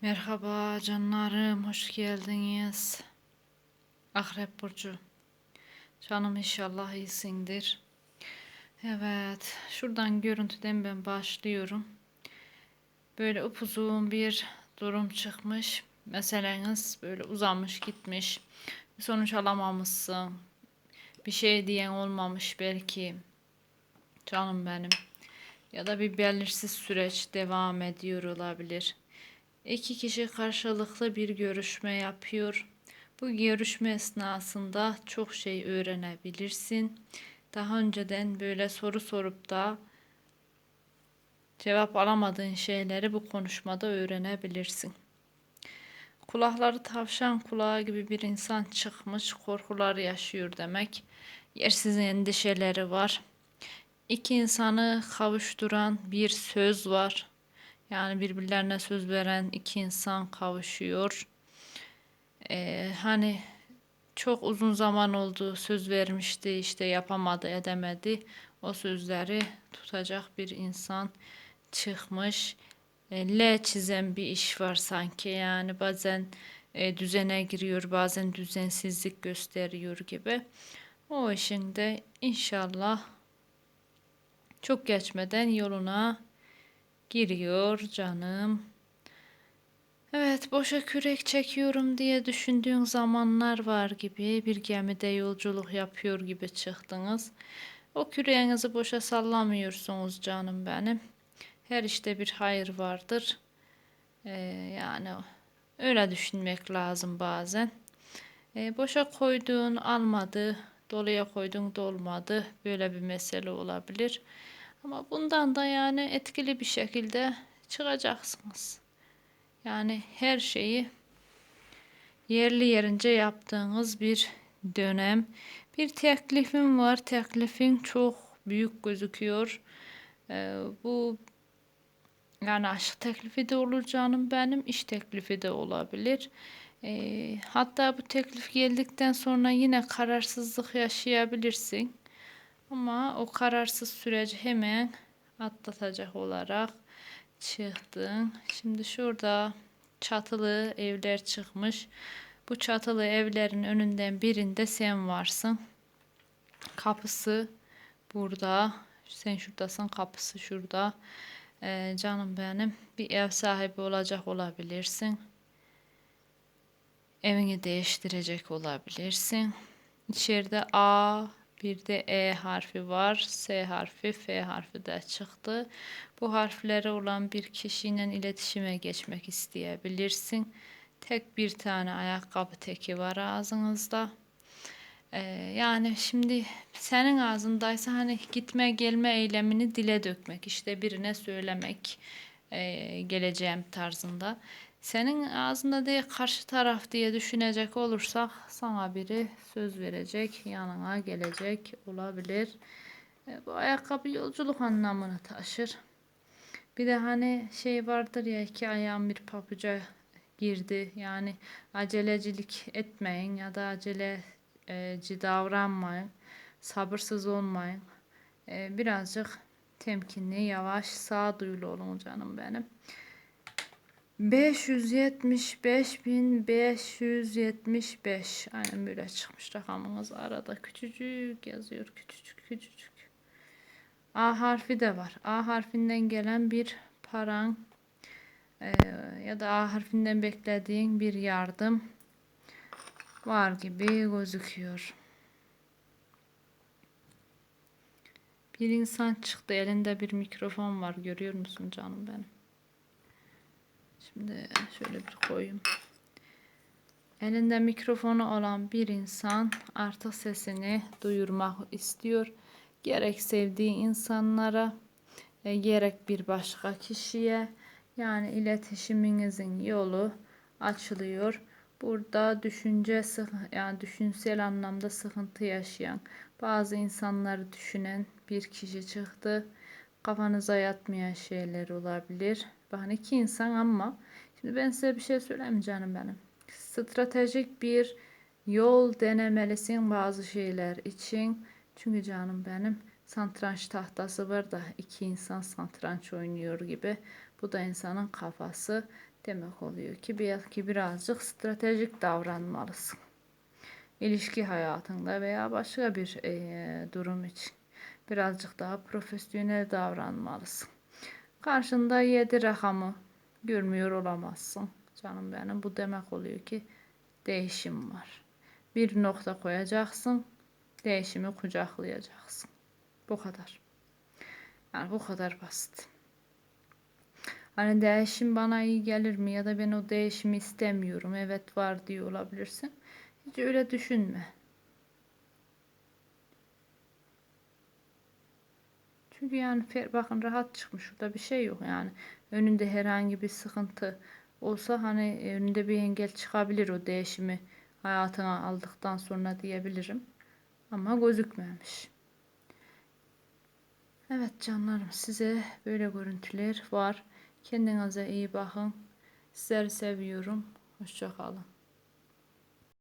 Merhaba canlarım, hoş geldiniz. Akrep Burcu. Canım inşallah iyisindir. Evet, şuradan görüntüden ben başlıyorum. Böyle upuzun bir durum çıkmış. Meseleniz böyle uzamış gitmiş. Bir sonuç alamamışsın. Bir şey diyen olmamış belki. Canım benim. Ya da bir belirsiz süreç devam ediyor olabilir. İki kişi karşılıklı bir görüşme yapıyor. Bu görüşme esnasında çok şey öğrenebilirsin. Daha önceden böyle soru sorup da cevap alamadığın şeyleri bu konuşmada öğrenebilirsin. Kulakları tavşan kulağı gibi bir insan çıkmış, korkular yaşıyor demek. Yersiz endişeleri var. İki insanı kavuşturan bir söz var. Yani birbirlerine söz veren iki insan kavuşuyor. Ee, hani çok uzun zaman oldu söz vermişti işte yapamadı edemedi. O sözleri tutacak bir insan çıkmış. E, L çizen bir iş var sanki yani bazen e, düzene giriyor bazen düzensizlik gösteriyor gibi. O işin de inşallah çok geçmeden yoluna giriyor canım. Evet, boşa kürek çekiyorum diye düşündüğün zamanlar var gibi bir gemide yolculuk yapıyor gibi çıktınız. O küreğinizi boşa sallamıyorsunuz canım benim. Her işte bir hayır vardır. Ee, yani öyle düşünmek lazım bazen. Ee, boşa koyduğun almadı, doluya koyduğun dolmadı. Böyle bir mesele olabilir. Ama bundan da yani etkili bir şekilde çıkacaksınız. Yani her şeyi yerli yerince yaptığınız bir dönem. Bir teklifim var. Teklifin çok büyük gözüküyor. Ee, bu yani aşk teklifi de olur canım benim, iş teklifi de olabilir. Ee, hatta bu teklif geldikten sonra yine kararsızlık yaşayabilirsin. Ama o kararsız süreci hemen atlatacak olarak çıktın. Şimdi şurada çatılı evler çıkmış. Bu çatılı evlerin önünden birinde sen varsın. Kapısı burada. Sen şuradasın. Kapısı şurada. Ee, canım benim. Bir ev sahibi olacak olabilirsin. Evini değiştirecek olabilirsin. İçeride A, bir de E harfi var. S harfi, F harfi de çıktı. Bu harfleri olan bir kişiyle iletişime geçmek isteyebilirsin. Tek bir tane ayakkabı teki var ağzınızda. Ee, yani şimdi senin ağzındaysa hani gitme gelme eylemini dile dökmek işte birine söylemek e, geleceğim tarzında. Senin ağzında değil karşı taraf diye düşünecek olursak sana biri söz verecek, yanına gelecek olabilir. E, bu ayakkabı yolculuk anlamını taşır. Bir de hani şey vardır ya iki ayağın bir pabuca girdi. Yani acelecilik etmeyin ya da aceleci davranmayın. Sabırsız olmayın. E, birazcık temkinli, yavaş, sağduyulu olun canım benim. 575.575 aynen böyle çıkmış rakamımız arada. Küçücük yazıyor küçücük küçücük. A harfi de var. A harfinden gelen bir paran e, ya da A harfinden beklediğin bir yardım var gibi gözüküyor. Bir insan çıktı elinde bir mikrofon var. Görüyor musun canım benim Şimdi şöyle bir koyayım. Elinde mikrofonu olan bir insan artık sesini duyurmak istiyor. Gerek sevdiği insanlara, e, gerek bir başka kişiye. Yani iletişiminizin yolu açılıyor. Burada düşünce yani düşünsel anlamda sıkıntı yaşayan bazı insanları düşünen bir kişi çıktı. Kafanıza yatmayan şeyler olabilir. Bakın iki insan ama şimdi ben size bir şey söyleyeyim canım benim. Stratejik bir yol denemelisin bazı şeyler için. Çünkü canım benim santranç tahtası var da iki insan santranç oynuyor gibi. Bu da insanın kafası. demek oluyor ki belki birazcık stratejik davranmalısın. İlişki hayatında veya başka bir eee, durum için birazcık daha profesyonel davranmalısın. Karşında 7 rakamı görmüyor olamazsın. Canım benim bu demek oluyor ki değişim var. Bir nokta koyacaksın, değişimi kucaklayacaksın. Bu kadar. Yani bu kadar basit. Hani değişim bana iyi gelir mi ya da ben o değişimi istemiyorum. Evet var diyor olabilirsin. Hiç öyle düşünme. Çünkü yani bakın rahat çıkmış. Şurada bir şey yok yani. Önünde herhangi bir sıkıntı olsa hani önünde bir engel çıkabilir o değişimi hayatına aldıktan sonra diyebilirim. Ama gözükmemiş. Evet canlarım size böyle görüntüler var. Kendinize iyi bakın. Sizleri seviyorum. Hoşça kalın.